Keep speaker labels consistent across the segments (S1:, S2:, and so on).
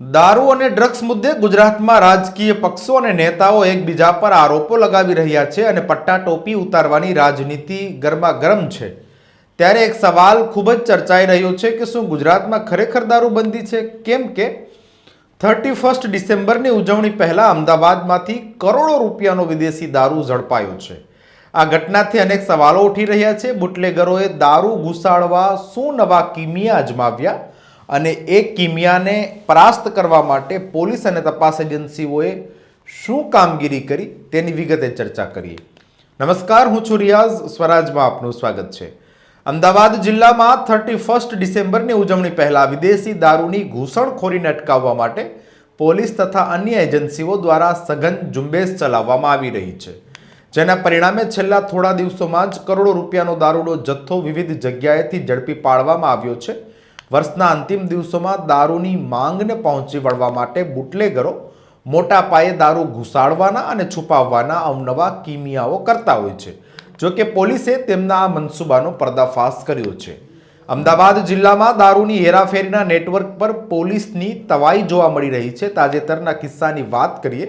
S1: દારૂ અને ડ્રગ્સ મુદ્દે ગુજરાતમાં રાજકીય પક્ષો અને નેતાઓ એકબીજા પર આરોપો લગાવી રહ્યા છે અને પટ્ટા ટોપી ઉતારવાની રાજનીતિ ગરમા ગરમ છે. ત્યારે એક સવાલ ખૂબ જ ચર્ચાઈ રહ્યો છે કે શું ગુજરાતમાં ખરેખર દારૂબંધી છે? કેમ કે થર્ટી ફર્સ્ટ ડિસેમ્બરની ઉજવણી પહેલાં અમદાવાદમાંથી કરોડો રૂપિયાનો વિદેશી દારૂ ઝડપાયો છે. આ ઘટનાથી અનેક સવાલો ઉઠી રહ્યા છે. બુટલેગરોએ દારૂ ઘુસાડવા શું નવા કિમિયા અજમાવ્યા? અને એ કિમિયાને પરાસ્ત કરવા માટે પોલીસ અને તપાસ એજન્સીઓએ શું કામગીરી કરી તેની વિગતે ચર્ચા કરીએ. નમસ્કાર, હું છું રિયાઝ. સ્વરાજમાં આપનું સ્વાગત છે. અમદાવાદ જિલ્લામાં થર્ટી ફર્સ્ટ ડિસેમ્બરની ઉજવણી પહેલાં વિદેશી દારૂની ઘૂસણખોરીને અટકાવવા માટે પોલીસ તથા અન્ય એજન્સીઓ દ્વારા સઘન ઝુંબેશ ચલાવવામાં આવી રહી છે. જેના પરિણામે છેલ્લા થોડા દિવસોમાં જ કરોડો રૂપિયાનો દારૂનો જથ્થો વિવિધ જગ્યાએથી ઝડપી પાડવામાં આવ્યો છે વર્ષના અંતિમ દિવસોમાં દારૂની માંગને પહોંચી વળવા માટે બુટલેગરો મોટા પાયે દારૂ ઘુસાડવાના અને છુપાવવાના અવનવા કિમિયાઓ કરતા હોય છે. જો કે પોલીસે તેમના આ મનસૂબાનો પર્દાફાશ કર્યો છે. અમદાવાદ જિલ્લામાં દારૂની હેરાફેરીના નેટવર્ક પર પોલીસની તવાઈ જોવા મળી રહી છે. તાજેતરના કિસ્સાની વાત કરીએ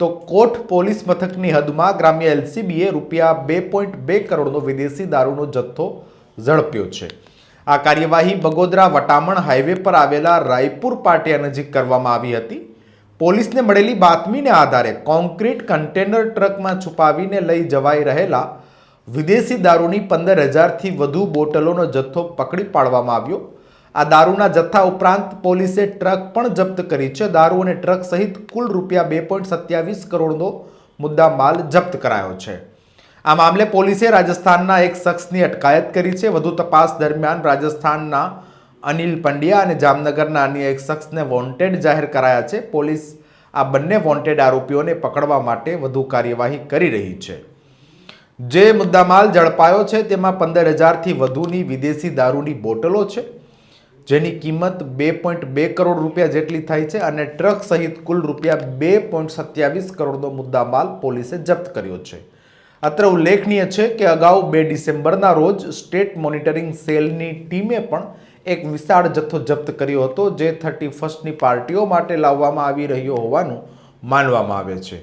S1: તો કોટ પોલીસ મથકની હદમાં ગ્રામ્ય એલસીબીએ રૂપિયા બે પોઈન્ટ બે કરોડનો વિદેશી દારૂનો જથ્થો ઝડપ્યો છે. આ કાર્યવાહી બગોદરા વટામણ હાઈવે પર આવેલા રાયપુર પાટિયા નજીક કરવામાં આવી હતી. પોલીસને મળેલી બાતમીને આધારે કોન્ક્રીટ કન્ટેનર ટ્રકમાં છુપાવીને લઈ જવાઈ રહેલા વિદેશી દારૂની પંદર હજારથી વધુ બોટલોનો જથ્થો પકડી પાડવામાં આવ્યો. આ દારૂના જથ્થા ઉપરાંત પોલીસે ટ્રક પણ જપ્ત કરી છે. દારૂ અને ટ્રક સહિત કુલ રૂપિયા બે પોઈન્ટ સત્યાવીસ કરોડનો મુદ્દા માલ જપ્ત કરાયો છે. આ મામલે પોલીસે રાજસ્થાનના એક શખ્સની અટકાયત કરી છે. વધુ તપાસ દરમિયાન રાજસ્થાનના અનિલ પંડ્યા અને જામનગરના અન્ય એક શખ્સને વોન્ટેડ જાહેર કરાયા છે. પોલીસ આ બંને વોન્ટેડ આરોપીઓને પકડવા માટે વધુ કાર્યવાહી કરી રહી છે. જે મુદ્દામાલ ઝડપાયો છે તેમાં પંદર હજારથી વધુની વિદેશી દારૂની બોટલો છે, જેની કિંમત બે પોઈન્ટ બે કરોડ રૂપિયા જેટલી થાય છે અને ટ્રક સહિત કુલ રૂપિયા બે પોઈન્ટ સત્યાવીસ કરોડનો મુદ્દામાલ પોલીસે જપ્ત કર્યો છે. અત્રે ઉલ્લેખનીય છે કે અગાઉ બે ડિસેમ્બરના રોજ સ્ટેટ મોનિટરિંગ સેલની ટીમે પણ એક વિશાળ જથ્થો જપ્ત કર્યો હતો, જે થર્ટી ફર્સ્ટની પાર્ટીઓ માટે લાવવામાં આવી રહ્યો હોવાનું માનવામાં આવે છે.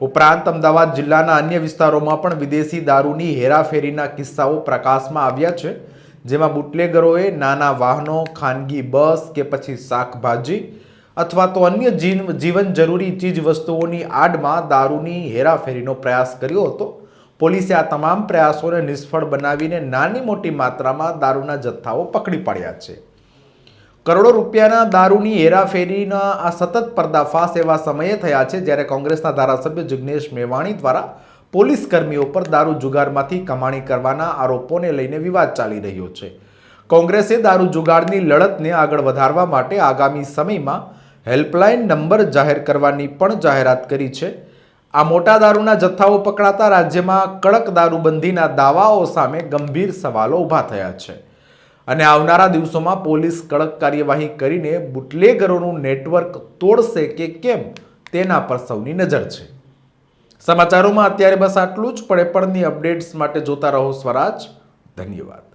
S1: ઉપરાંત અમદાવાદ જિલ્લાના અન્ય વિસ્તારોમાં પણ વિદેશી દારૂની હેરાફેરીના કિસ્સાઓ પ્રકાશમાં આવ્યા છે, જેમાં બુટલેગરોએ નાના વાહનો, ખાનગી બસ કે પછી શાકભાજી અથવા તો અન્ય જીવન જરૂરી ચીજ વસ્તુઓની આડમાં દારૂની હેરાફેરીનો પ્રયાસ કર્યો હતો. પોલીસે આ તમામ પ્રયાસોને નિષ્ફળ બનાવીને નાની મોટી માત્રામાં દારૂના જથ્થાઓ પકડી પાડ્યા છે. કરોડો રૂપિયાના દારૂની હેરાફેરીના આ સતત પર્દાફાશ એવા સમયે થયા છે, જ્યારે કોંગ્રેસના ધારાસભ્ય જિગ્નેશ મેવાણી દ્વારા પોલીસ કર્મીઓ પર દારૂ જુગારમાંથી કમાણી કરવાના આરોપોને લઈને વિવાદ ચાલી રહ્યો છે. કોંગ્રેસે દારૂ જુગારની લડતને આગળ વધારવા માટે આગામી સમયમાં હેલ્પલાઇન નંબર જાહેર કરવાની પણ જાહેરાત કરી છે. આ મોટા દારૂના જથ્થાઓ પકડાતા રાજ્યમાં કડક દારૂબંધીના દાવાઓ સામે ગંભીર સવાલો ઊભા થયા છે. અને આવનારા દિવસોમાં પોલીસ કડક કાર્યવાહી કરીને બુટલેગરોનું નેટવર્ક તોડશે કે કેમ તેના પર સૌની નજર છે. સમાચારોમાં અત્યારે બસ આટલું જ. પડે પડની અપડેટ્સ માટે જોતા રહો સ્વરાજ. ધન્યવાદ.